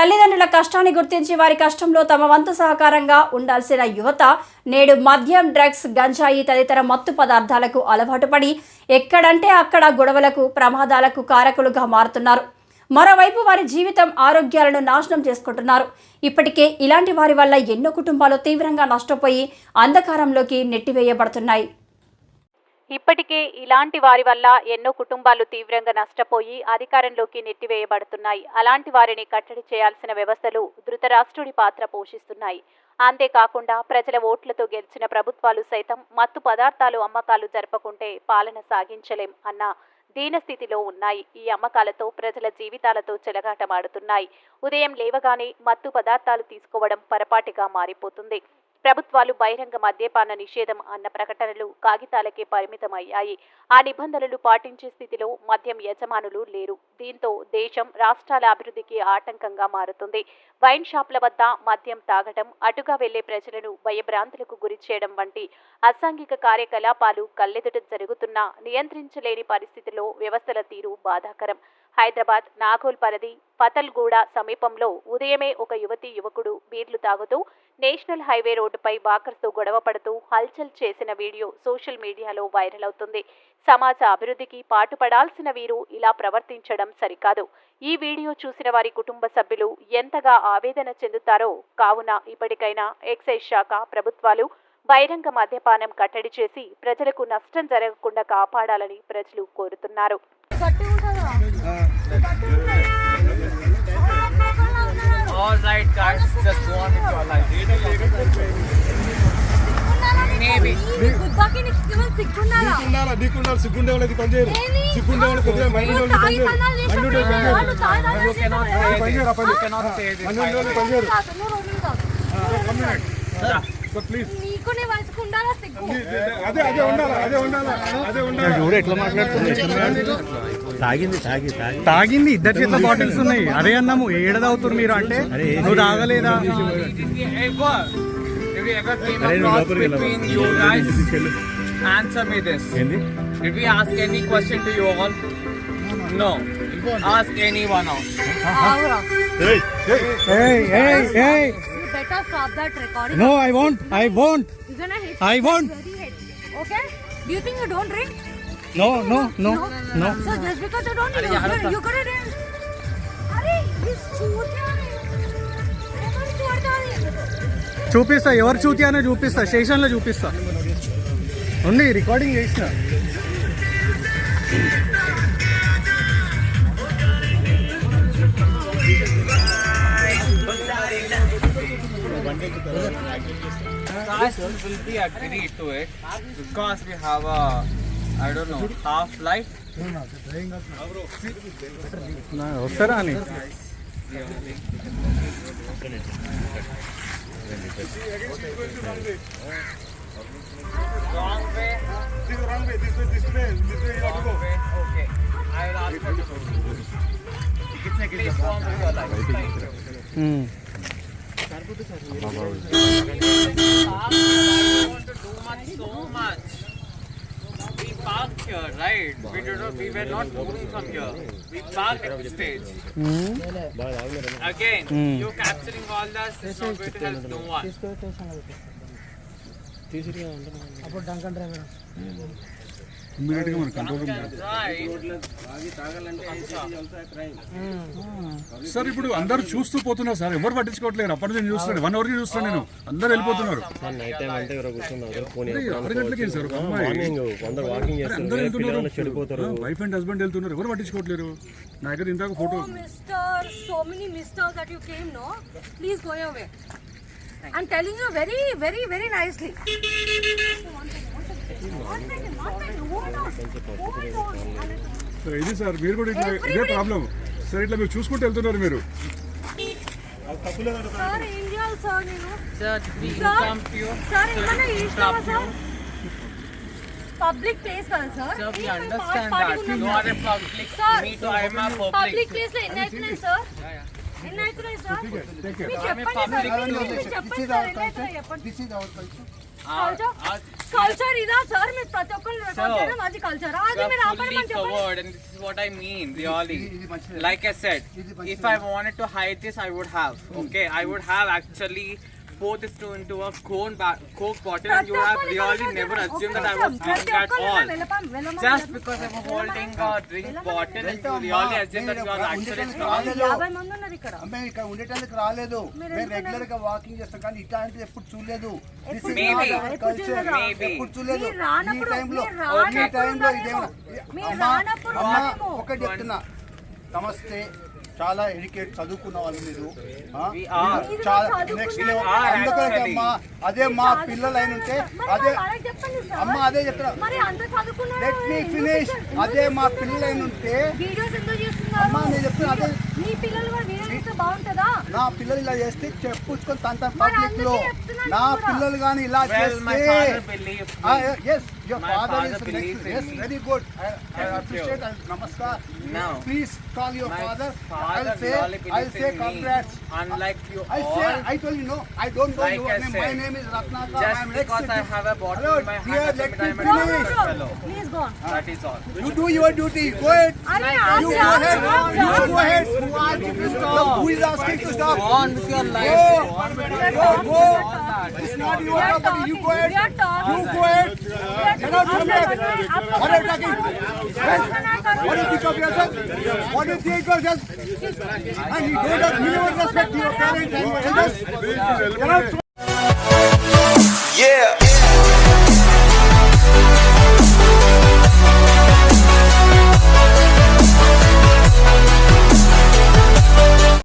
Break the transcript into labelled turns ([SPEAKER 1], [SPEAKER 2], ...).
[SPEAKER 1] తల్లిదండ్రుల కష్టాన్ని గుర్తించి వారి కష్టంలో తమ వంతు సహకారంగా ఉండాల్సిన యువత నేడు మద్యం డ్రగ్స్ గంజాయి తదితర మత్తు పదార్థాలకు అలవాటు పడి ఎక్కడంటే అక్కడ గొడవలకు ప్రమాదాలకు కారకులుగా మారుతున్నారు. మరోవైపు వారి జీవితం ఆరోగ్యాలను నాశనం చేసుకుంటున్నారు. ఇప్పటికే ఇలాంటి వారి వల్ల ఎన్నో కుటుంబాలు తీవ్రంగా నష్టపోయి అంధకారంలోకి నెట్టివేయబడుతున్నాయి.
[SPEAKER 2] ఇప్పటికే ఇలాంటి వారి వల్ల ఎన్నో కుటుంబాలు తీవ్రంగా నష్టపోయి అధికారంలోకి నెట్టివేయబడుతున్నాయి. అలాంటి వారిని కట్టడి చేయాల్సిన వ్యవస్థలు ధృతరాష్ట్రుడి పాత్ర పోషిస్తున్నాయి. అంతేకాకుండా ప్రజల ఓట్లతో గెలిచిన ప్రభుత్వాలు సైతం మత్తు పదార్థాలు అమ్మకాలు జరపకుంటే పాలన సాగించలేం అన్న దీనస్థితిలో ఉన్నాయి. ఈ అమ్మకాలతో ప్రజల జీవితాలతో చెలగాటమాడుతున్నాయి. ఉదయం లేవగానే మత్తు పదార్థాలు తీసుకోవడం పరపాటిగా మారిపోతుంది. ప్రభుత్వాలు బహిరంగ మద్యపాన నిషేధం అన్న ప్రకటనలు కాగితాలకే పరిమితమయ్యాయి. ఆ నిబంధనలు పాటించే స్థితిలో మద్యం యజమానులు లేరు. దీంతో దేశం రాష్ట్రాల అభివృద్ధికి ఆటంకంగా మారుతుంది. వైన్ షాప్ల వద్ద మద్యం తాగటం అటుగా వెళ్ళే ప్రజలను భయభ్రాంతులకు గురి చేయడం వంటి అసాంఘిక కార్యకలాపాలు కళ్ళెదుట జరుగుతున్నా నియంత్రించలేని పరిస్థితిలో వ్యవస్థల తీరు బాధాకరం. హైదరాబాద్ నాగోల్ పరిధి పతల్గూడ సమీపంలో ఉదయమే ఒక యువతి యువకుడు బీర్లు తాగుతూ నేషనల్ హైవే రోడ్డుపై వాకర్స్తో గొడవ పడుతూ హల్చల్ చేసిన వీడియో సోషల్ మీడియాలో వైరల్ అవుతుంది. సమాజ అభివృద్ధికి పాటుపడాల్సిన వీరు ఇలా ప్రవర్తించడం సరికాదు ఈ వీడియో చూసిన వారి కుటుంబ సభ్యులు ఎంతగా ఆవేదన చెందుతారో కావున ఇప్పటికైనా ఎక్సైజ్ శాఖ ప్రభుత్వాలు బహిరంగ మద్యపానం కట్టడి చేసి ప్రజలకు నష్టం జరగకుండా కాపాడాలని ప్రజలు కోరుతున్నారు
[SPEAKER 3] All right, guys, just go on with your life. Maybe.
[SPEAKER 4] గుద్దాకి నీకు ఏమైనా సిగ్గుండాలా?
[SPEAKER 5] నీకుండాలా నీకుండాలి సిగ్గుండే వాళ్ళది పని చేయరు
[SPEAKER 4] ఏంది?
[SPEAKER 5] సిగ్గుండే వాళ్ళు కొద్దిగా మైండ్
[SPEAKER 4] నువ్వు
[SPEAKER 5] ఉండే వాళ్ళది పని
[SPEAKER 4] తాగి
[SPEAKER 5] చేయరు
[SPEAKER 4] తనాలు
[SPEAKER 5] మైండ్ ఉండే
[SPEAKER 4] చేసినప్పుడు
[SPEAKER 5] పని చేయరు
[SPEAKER 4] వాళ్ళు తాగి తనాలు
[SPEAKER 3] You cannot
[SPEAKER 4] చేసినప్పుడు
[SPEAKER 3] say
[SPEAKER 5] పని చేయరు
[SPEAKER 3] this.
[SPEAKER 5] పని
[SPEAKER 3] You
[SPEAKER 5] చేయరు
[SPEAKER 3] cannot say this.
[SPEAKER 5] మైండ్ ఉండే వాళ్ళది పని
[SPEAKER 4] నువ్వు
[SPEAKER 5] చేయరు
[SPEAKER 4] తాగు, నువ్వు రోజులు తాగు.
[SPEAKER 5] సో ప్లీజ్
[SPEAKER 4] నీకు నీ వయసుకు ఉండాలా సిగ్గు
[SPEAKER 5] అదే అదే ఉండాలా అదే ఉండాలా అదే ఉండాలా
[SPEAKER 6] చూడు ఎట్లా మాట్లాడుతుంది తాగింది తాగి తాగి
[SPEAKER 7] తాగింది ఇద్దరు చేతిలో బాటిల్స్ ఉన్నాయి అదే అన్నాము ఏడదవుతున్నారు మీరు అంటే నువ్వు తాగలేదా?
[SPEAKER 3] Did we ever came across between you guys? Answer me this. Did we ask any question to you all? No. Ask anyone else.
[SPEAKER 4] ఆవురా.
[SPEAKER 6] ఏయ్,
[SPEAKER 7] ఏయ్, ఏయ్, ఏయ్.
[SPEAKER 4] You better stop that recording.
[SPEAKER 7] No I want I want
[SPEAKER 4] You're gonna hit
[SPEAKER 7] I won't.
[SPEAKER 4] Okay? Do you think you don't drink?
[SPEAKER 7] No no no no
[SPEAKER 4] So just because you don't, you, you, you could have
[SPEAKER 7] చూపిస్తా ఎవరు చూతి అనే చూపిస్తా స్టేషన్లో చూపిస్తా ఉంది recording చేసిన
[SPEAKER 3] Guys, we will be agreed to it because we have a, I don't know, half life.
[SPEAKER 7] వస్తారా అని
[SPEAKER 3] Will ask you to Please go on with your life. Thank you.
[SPEAKER 7] Um.
[SPEAKER 3] right? We did not, we were not moving from here. We parked at the stage.
[SPEAKER 7] Um.
[SPEAKER 3] Again,
[SPEAKER 7] Hmm.
[SPEAKER 3] you capturing all this is not going to help no one.
[SPEAKER 5] Immediate గా మన control. Sir ఇప్పుడు అందరు చూస్తూ పోతున్నారు sir. ఎవరు పట్టించుకోవట్లేదు అప్పటి నుంచి చూస్తున్నాను. వన్ అవర్కి చూస్తాను నేను. అందరు వెళ్ళిపోతున్నారు. వైఫ్ అండ్ హస్బెండ్ వెళ్తున్నారు. ఎవరు పట్టించుకోవట్లేరు? నా దగ్గర ఇందాక photo
[SPEAKER 4] Oh, way. I'm telling you very, very, very nicely.
[SPEAKER 5] Sir ఇది సార్ మీరు కూడా ఇట్లా ఇదే ప్రాబ్లం సార్ ఇట్లా మీరు చూసుకుంటూ వెళ్తున్నారు మీరు
[SPEAKER 4] పబ్లిక్ ప్లేస్ కదా సార్
[SPEAKER 3] You
[SPEAKER 4] సార్. పబ్లిక్. ప్లేస్లో ఎన్ని అవుతున్నాయి సార్ ఎన్ని అవుతున్నాయి సార్ మీరు. చెప్పండి సార్ మీరు చెప్పండి సార్ కల్చర్ కల్చర్ ఇదా సార్ మీరు ప్రతి ఒక్కరు
[SPEAKER 3] Sir,
[SPEAKER 4] రికార్డ్ అది కల్చర్ అది
[SPEAKER 3] We
[SPEAKER 4] మీరు
[SPEAKER 3] are
[SPEAKER 4] ఆపడం
[SPEAKER 3] fully
[SPEAKER 4] అని చెప్పండి
[SPEAKER 3] covered, and this is what I mean, really. Like I said, if I wanted to hide this, I would have. Okay, I would have actually this to- into a cone ba- Coke bottle, and you have really never assumed that I was drinking at all. Just because I'm holding a drink bottle, and you really assume that you are actually drunk.
[SPEAKER 4] యాభై మంది ఉన్నారు ఇక్కడ
[SPEAKER 8] మేము ఇక్కడ ఉండేటానికి రాలేదు మేము రెగ్యులర్గా walking చేస్తాం కానీ ఇట్లాంటిది ఎప్పుడు చూడలేదు This is
[SPEAKER 3] Maybe.
[SPEAKER 8] not our
[SPEAKER 4] ఎప్పుడు
[SPEAKER 8] culture.
[SPEAKER 4] చూడలేదా?
[SPEAKER 3] Maybe.
[SPEAKER 8] ఎప్పుడు చూడలేదు
[SPEAKER 4] మీరు రానప్పుడు-
[SPEAKER 8] ఈ టైంలో
[SPEAKER 4] మీరు
[SPEAKER 8] ఈ
[SPEAKER 4] రానప్పుడు
[SPEAKER 8] టైంలో
[SPEAKER 4] ఉన్నారేమో.
[SPEAKER 8] ఇదేమో
[SPEAKER 4] మీరు
[SPEAKER 8] అమ్మా
[SPEAKER 4] రానప్పుడు
[SPEAKER 8] అమ్మా
[SPEAKER 4] ఉన్నారేమో.
[SPEAKER 8] ఒకటి చెప్తున్నా నమస్తే చాలా ఎడ్యుకేట్ చదువుకున్న వాళ్ళు మీరు నెక్స్ట్. అమ్మా అదే మా పిల్లలు అయిన ఉంటే అదే. అమ్మ అదే చెప్తున్నా
[SPEAKER 4] మరి అంత చదువుకున్న
[SPEAKER 8] లెట్ మీ
[SPEAKER 4] ఎందుకు
[SPEAKER 8] ఫినిష్
[SPEAKER 4] ఎందుకు
[SPEAKER 8] అదే మా? పిల్లలు అయిన ఉంటే అమ్మా, నేను చెప్తున్నా అదే. నా పిల్లలు ఇలా చేస్తే చెప్పుకొని తంత
[SPEAKER 4] మరి పబ్లిక్లో
[SPEAKER 8] నా. పిల్లలు కానీ ఇలా చేస్తే
[SPEAKER 3] father believes me.
[SPEAKER 8] yes, your
[SPEAKER 3] My
[SPEAKER 8] father,
[SPEAKER 3] father
[SPEAKER 8] is
[SPEAKER 3] believes
[SPEAKER 8] next.
[SPEAKER 3] in
[SPEAKER 8] Yes,
[SPEAKER 3] me.
[SPEAKER 8] very good. I, I appreciate.
[SPEAKER 3] you.
[SPEAKER 8] And namaskar.
[SPEAKER 3] No.
[SPEAKER 8] Please call your father.
[SPEAKER 3] father
[SPEAKER 8] I'll say,
[SPEAKER 3] really believes
[SPEAKER 8] I'll say
[SPEAKER 3] in
[SPEAKER 8] congrats.
[SPEAKER 3] Unlike you
[SPEAKER 8] I
[SPEAKER 3] all.
[SPEAKER 8] say, I told you no. I don't know
[SPEAKER 3] Like
[SPEAKER 8] your
[SPEAKER 3] I
[SPEAKER 8] name. My name is Ratnakar.
[SPEAKER 3] Just
[SPEAKER 8] I'm
[SPEAKER 3] because I
[SPEAKER 8] ex-
[SPEAKER 3] have a bottle
[SPEAKER 8] Hello,
[SPEAKER 3] in my hand
[SPEAKER 8] dear,
[SPEAKER 3] doesn't
[SPEAKER 8] let me
[SPEAKER 3] I'm
[SPEAKER 4] No, no,
[SPEAKER 8] finish.
[SPEAKER 4] no. Please go on.
[SPEAKER 3] That is all.
[SPEAKER 8] You do your duty. Go ahead.
[SPEAKER 4] అరే
[SPEAKER 8] You go ahead. You go ahead. Who asked you to? Who is asking to stop?
[SPEAKER 3] Go on with your life.
[SPEAKER 8] Go.
[SPEAKER 3] Go
[SPEAKER 8] Go, go.
[SPEAKER 3] that.
[SPEAKER 8] It's not your property. You go ahead. You go ahead. Cannot come
[SPEAKER 4] back.
[SPEAKER 8] What are you talking? What do you think of yourself? What do you think of yourself? And he don't minimum respect to your parents and your elders.